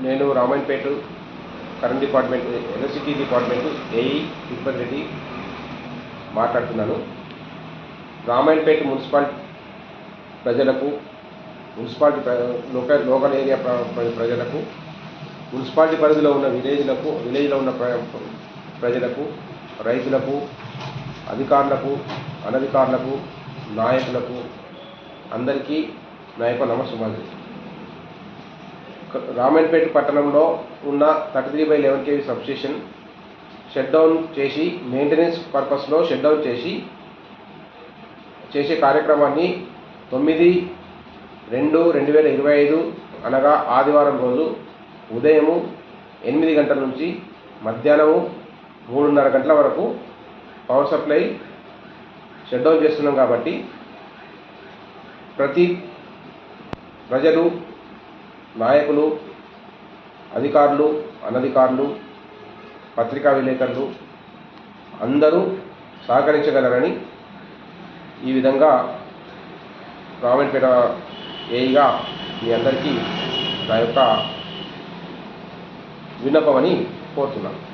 నేను Ramayanapeta current department electricity department AE Tirupati Reddy మాట్లాడుతున్నాను. Ramayanapeta municipality ప్రజలకు మున్సిపాలిటీ లోకల్ లోకల్ ఏరియా ప్ర- ప్రజలకు మున్సిపాలిటీ పరిధిలో ఉన్న విలేజ్లకు విలేజ్లో ఉన్న ప్ర- ప్రజలకు రైతులకు అధికారులకు అనధికారులకు నాయకులకు అందరికీ నా యొక్క నమస్సుమాలు రామన్పేట పట్టణంలో ఉన్న thirty three by eleven KV substation shut down చేసి మెయింటెనెన్స్ పర్పస్లో షట్ డౌన్ చేసి చేసే కార్యక్రమాన్ని తొమ్మిది రెండు రెండు వేల ఇరవై ఐదు అనగా ఆదివారం రోజు ఉదయము ఎనిమిది గంటల నుంచి మధ్యాహ్నము మూడున్నర గంటల వరకు పవర్ సప్లై షట్ డౌన్ చేస్తున్నాం కాబట్టి ప్రతి ప్రజలు నాయకులు అధికారులు అనధికారులు పత్రికా విలేకరులు అందరూ సహకరించగలరని ఈ విధంగా రామన్పేట ఏయిగా మీ అందరికీ నా యొక్క విన్నపమని కోరుతున్నాను.